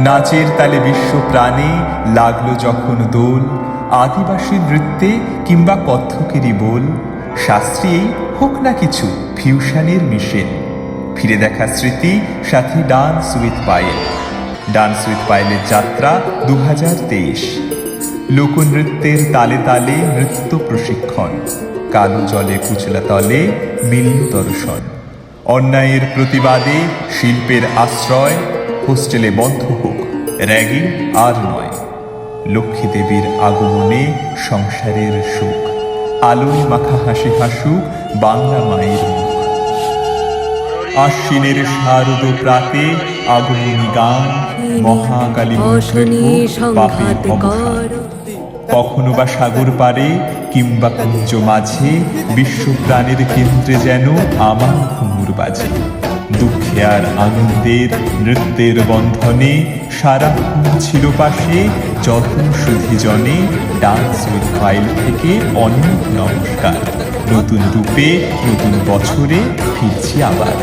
নাচের তালে বিশ্ব প্রাণে লাগল যখন দোল। আদিবাসী নৃত্যে কিংবা কত্থকেরই বোল। শাস্ত্রী হোক না কিছু ফিউশনের মিশেল। ফিরে দেখা স্মৃতি, সাথী dance with Payel. Dance with পায়েলের যাত্রা দু হাজার তেইশ। লোকনৃত্যের তালে তালে নৃত্য প্রশিক্ষণ। কালো জলে কুচলা তলে মিলন দর্শন। অন্যায়ের প্রতিবাদে শিল্পের আশ্রয় হোস্টেলে বন্ধ হোক র্যাগিং আর নয়। লক্ষ্মী দেবীর আগমনে সংসারের সুখ আলোয় মাখা হাসি হাসুক বাংলা মায়ের মুখ। আশ্বিনের শারদ প্রাতে আগমনী গান মহাকালী কখনো বা সাগর পারে কিংবা কুঞ্জ মাঝে বিশ্ব প্রাণের কেন্দ্রে যেন আমার ঘুমুর বাজে। দুঃখে আনন্দের নৃত্যের বন্ধনে সারাক্ষণ ছিল পাশে, যখন সুধি জনে ডান্স উইথ ফাইল থেকে অনেক নমস্কার। নতুন রূপে, নতুন বছরে ফিরছি আবার।